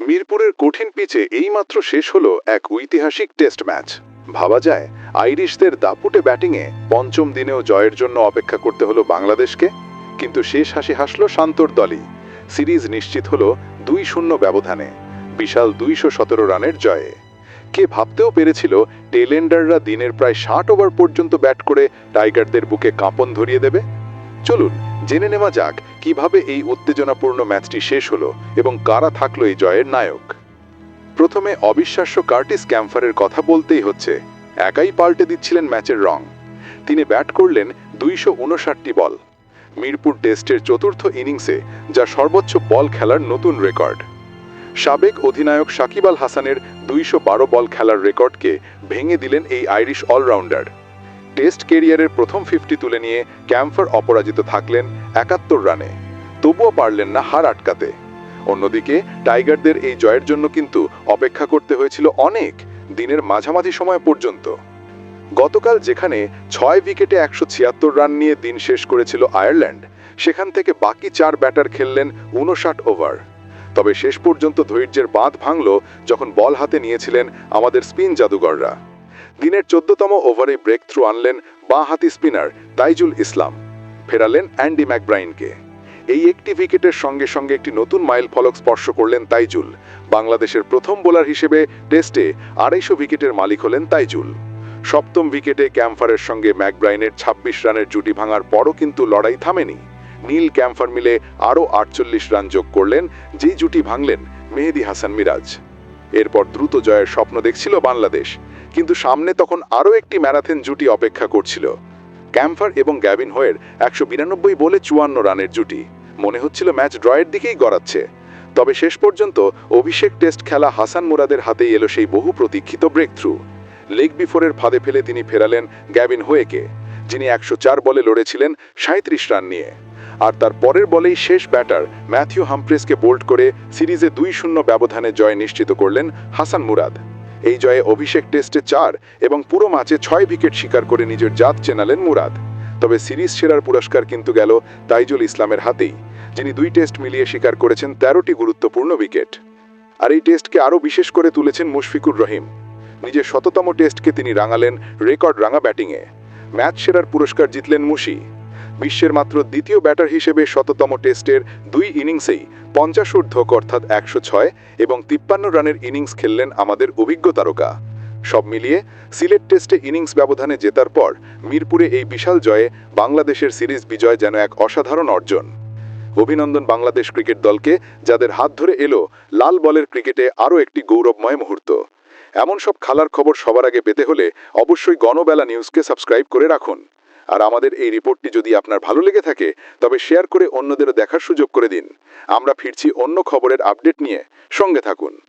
মিরপুরের কঠিন পিচে এইমাত্র শেষ হলো এক ঐতিহাসিক টেস্ট ম্যাচ। ভাবা যায়, আইরিশদের দাপুটে ব্যাটিংয়ে পঞ্চম দিনেও জয়ের জন্য অপেক্ষা করতে হলো বাংলাদেশকে, কিন্তু শেষ হাসি হাসল শান্তর দলই। সিরিজ নিশ্চিত হলো দুই শূন্য ব্যবধানে, বিশাল দুইশো সতেরো রানের জয়ে। কে ভাবতেও পেরেছিল, টেলেন্ডাররা দিনের প্রায় ষাট ওভার পর্যন্ত ব্যাট করে টাইগারদের বুকে কাঁপন ধরিয়ে দেবে? চলুন, জেনে নেওয়া যাক কীভাবে এই উত্তেজনাপূর্ণ ম্যাচটি শেষ হলো এবং কারা থাকল এই জয়ের নায়ক। প্রথমে অবিশ্বাস্য কার্টিস ক্যাম্ফারের কথা বলতেই হচ্ছে, একাই পাল্টে দিচ্ছিলেন ম্যাচের রং। তিনি ব্যাট করলেন দুইশো বল। মিরপুর টেস্টের চতুর্থ ইনিংসে যা সর্বোচ্চ বল খেলার নতুন রেকর্ড। সাবেক অধিনায়ক সাকিব আল হাসানের দুইশো বারো বল খেলার রেকর্ডকে ভেঙে দিলেন এই আইরিশ অলরাউন্ডার। টেস্ট কেরিয়ারের প্রথম ফিফটি তুলে নিয়ে ক্যাম্ফার অপরাজিত থাকলেন একাত্তর রানে। তবুও পারলেন না হার আটকাতে। অন্যদিকে, টাইগারদের এই জয়ের জন্য কিন্তু অপেক্ষা করতে হয়েছিল অনেক দিনের মাঝামাঝি সময় পর্যন্ত। গতকাল যেখানে ছয় উইকেটে একশো ছিয়াত্তর রান নিয়ে দিন শেষ করেছিল আয়ারল্যান্ড, সেখান থেকে বাকি চার ব্যাটার খেললেন উনষাট ওভার। তবে শেষ পর্যন্ত ধৈর্যের বাঁধ ভাঙল যখন বল হাতে নিয়েছিলেন আমাদের স্পিন জাদুগররা দিনের চোদ্দতম ওভারে ব্রেক থ্রু আনলেন বাঁ হাতি স্পিনার তাইজুল ইসলাম। ফেরালেন অ্যান্ডি ম্যাকব্রাইনকে। এই একটি উইকেটের সঙ্গে সঙ্গে একটি নতুন মাইল ফলক স্পর্শ করলেন তাইজুল। বাংলাদেশের প্রথম বোলার হিসেবে টেস্টে আড়াইশো উইকেটের মালিক হলেন তাইজুল। সপ্তম উইকেটে ক্যাম্ফারের সঙ্গে ম্যাকব্রাইনের ২৬ রানের জুটি ভাঙার পরও কিন্তু লড়াই থামেনি। নীল ক্যাম্ফার মিলে আরও আটচল্লিশ রান যোগ করলেন, যেই জুটি ভাঙলেন মেহেদি হাসান মিরাজ। এরপর দ্রুত জয়ের স্বপ্ন দেখছিল বাংলাদেশ। কিন্তু সামনে তখন আরও একটি ম্যারাথন জুটি অপেক্ষা করছিল। ক্যাম্ফার এবং গ্যাভিন হোয়ের একশো বিরানব্বই বলে চুয়ান্ন রানের জুটি। মনে হচ্ছিল ম্যাচ ড্রয়ের দিকেই গড়াচ্ছে। তবে শেষ পর্যন্ত অভিষেক টেস্ট খেলা হাসান মুরাদের হাতেই এলো সেই বহু প্রতীক্ষিত ব্রেক থ্রু লেগ বিফোরের ফাঁদে ফেলে তিনি ফেরালেন গ্যাভিন হোয়েকে, যিনি একশো চার বলে লড়েছিলেন সাঁত্রিশ রান নিয়ে। আর তার পরের বলেই শেষ ব্যাটার ম্যাথিউ হামপ্রেসকে বোল্ড করে সিরিজে দুই শূন্য ব্যবধানে জয় নিশ্চিত করলেন হাসান মুরাদ। এই জয়ে অভিষেক টেস্টে চার এবং পুরো ম্যাচে ছয় উইকেট শিকার করে নিজের জাত চেনালেন মুরাদ। তবে সিরিজ সেরার পুরস্কার কিন্তু গেল তাইজুল ইসলামের হাতেই, যিনি দুই টেস্ট মিলিয়ে শিকার করেছেন তেরোটি গুরুত্বপূর্ণ উইকেট। আর এই টেস্টকে আরও বিশেষ করে তুলেছেন মুশফিকুর রহিম। নিজের শততম টেস্টকে তিনি রাঙালেন রেকর্ড রাঙা ব্যাটিংয়ে। ম্যাচ সেরার পুরস্কার জিতলেন মুশি। বিশ্বের মাত্র দ্বিতীয় ব্যাটার হিসেবে শততম টেস্টের দুই ইনিংসেই পঞ্চাশ ঊর্ধ্বক অর্থাৎ একশো ছয় এবং তিপ্পান্ন রানের ইনিংস খেললেন আমাদের অভিজ্ঞ তারকা। সব মিলিয়ে সিলেট টেস্টে ইনিংস ব্যবধানে জেতার পর মিরপুরে এই বিশাল জয়ে বাংলাদেশের সিরিজ বিজয় যেন এক অসাধারণ অর্জন। অভিনন্দন বাংলাদেশ ক্রিকেট দলকে, যাদের হাত ধরে এলো লাল বলের ক্রিকেটে আরও একটি গৌরবময় মুহূর্ত। এমন সব খেলার খবর সবার আগে পেতে হলে অবশ্যই গণবেলা নিউজকে সাবস্ক্রাইব করে রাখুন। আর আমাদের এই রিপোর্টটি যদি আপনার ভালো লেগে থাকে, তবে শেয়ার করে অন্যদেরও দেখার সুযোগ করে দিন। আমরা ফিরছি অন্য খবরের আপডেট নিয়ে। সঙ্গে থাকুন।